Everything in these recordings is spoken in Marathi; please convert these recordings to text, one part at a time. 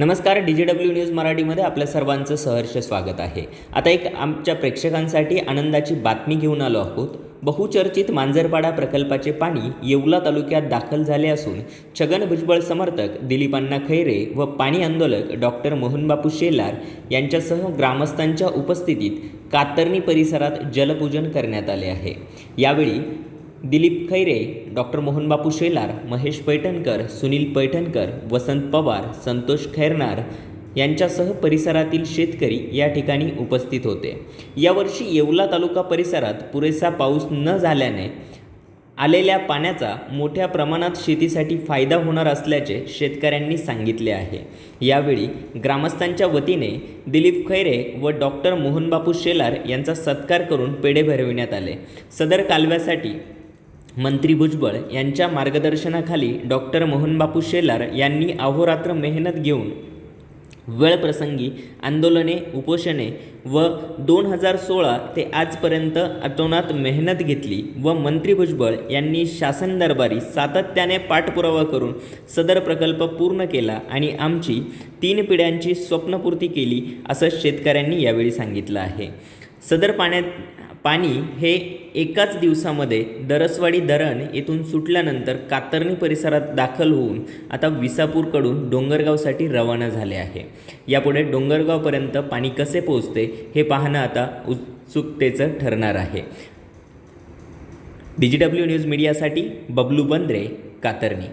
नमस्कार डी जे डब्ल्यू न्यूज मराठीमध्ये आपल्या सर्वांचं सहर्ष स्वागत आहे. आता एक आमच्या प्रेक्षकांसाठी आनंदाची बातमी घेऊन आलो आहोत. बहुचर्चित मांजरपाडा प्रकल्पाचे पाणी येवला तालुक्यात दाखल झाले असून छगन भुजबळ समर्थक दिलीपांना खैरे व पाणी आंदोलक डॉक्टर मोहनबापू शेलार यांच्यासह ग्रामस्थांच्या उपस्थितीत कातरणी परिसरात जलपूजन करण्यात आले आहे. यावेळी दिलीप खैरे डॉक्टर मोहनबापू शेलार महेश पैठणकर सुनील पैठणकर वसंत पवार संतोष खैरनार यांच्यासह परिसरातील शेतकरी या ठिकाणी उपस्थित होते. यावर्षी येवला तालुका परिसरात पुरेसा पाऊस न झाल्याने आलेल्या पाण्याचा मोठ्या प्रमाणात शेतीसाठी फायदा होणार असल्याचे शेतकऱ्यांनी सांगितले आहे. यावेळी ग्रामस्थांच्या वतीने दिलीप खैरे व डॉक्टर मोहनबापू शेलार यांचा सत्कार करून पेढे भरविण्यात आले. सदर कालव्यासाठी मंत्री भुजबळ यांच्या मार्गदर्शनाखाली डॉक्टर मोहनबापू शेलार यांनी अहोरात्र मेहनत घेऊन वेळप्रसंगी आंदोलने उपोषणे व दोन हजार सोळा ते आजपर्यंत अतोनात मेहनत घेतली व मंत्री भुजबळ यांनी शासन दरबारी सातत्याने पाठपुरावा करून सदर प्रकल्प पूर्ण केला आणि आमची तीन पिढ्यांची स्वप्नपूर्ती केली असं शेतकऱ्यांनी यावेळी सांगितलं आहे. सदर पाण्यात पाणी हे एकाच दिवसामध्ये दरसवाडी धरण येथून सुटल्यानंतर कातरणी परिसरात दाखल होऊन आता विसापूरकडून डोंगरगावसाठी रवाना झाले आहे. यापुढे डोंगरगावपर्यंत पाणी कसे पोहोचते हे पाहणं आता उत्सुकतेचं ठरणार आहे. डी जी डब्ल्यू न्यूज मीडियासाठी बबलू बंद्रे कातरणी.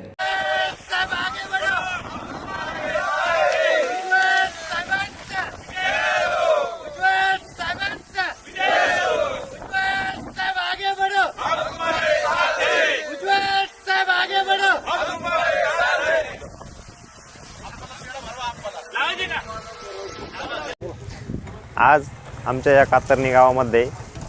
आज आमच्या या कातरणी गावामध्ये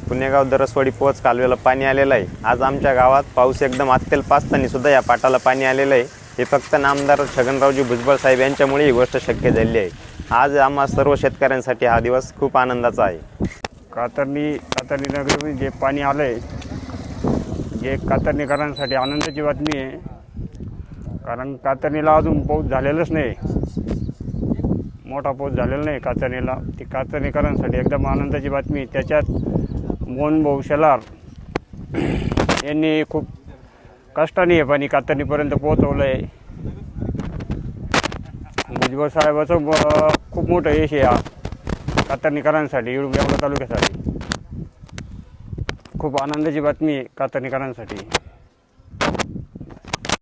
पुणेगाव दरसवाडी पोच कालव्याला पाणी आलेलं आहे. आज आमच्या गावात पाऊस एकदम अत्यल्प असताना सुद्धा या पाटाला पाणी आलेलं आहे. हे फक्त नामदार छगनरावजी भुजबळ साहेब यांच्यामुळे ही गोष्ट शक्य झाली आहे. आज आम्हा सर्व शेतकऱ्यांसाठी हा दिवस खूप आनंदाचा आहे. कातरणी कातरणी नगरी जे पाणी आलं आहे जे कातरणीकरांसाठी आनंदाची बातमी आहे. कारण कातरणीला अजून पाऊस झालेलाच नाही. मोठा पाऊस झालेला नाही काचणीला. ती कातरणीकरांसाठी एकदम आनंदाची बातमी. त्याच्यात मोहन भाऊ शेलार यांनी खूप कष्टाने हे पाणी कातरणीपर्यंत पोहोचवलं आहे भुजबळ साहेबाचं खूप मोठं यश आहे हा कातरणीकरांसाठी येवला तालुक्यासाठी. खूप आनंदाची बातमी आहे कातरणीकरांसाठी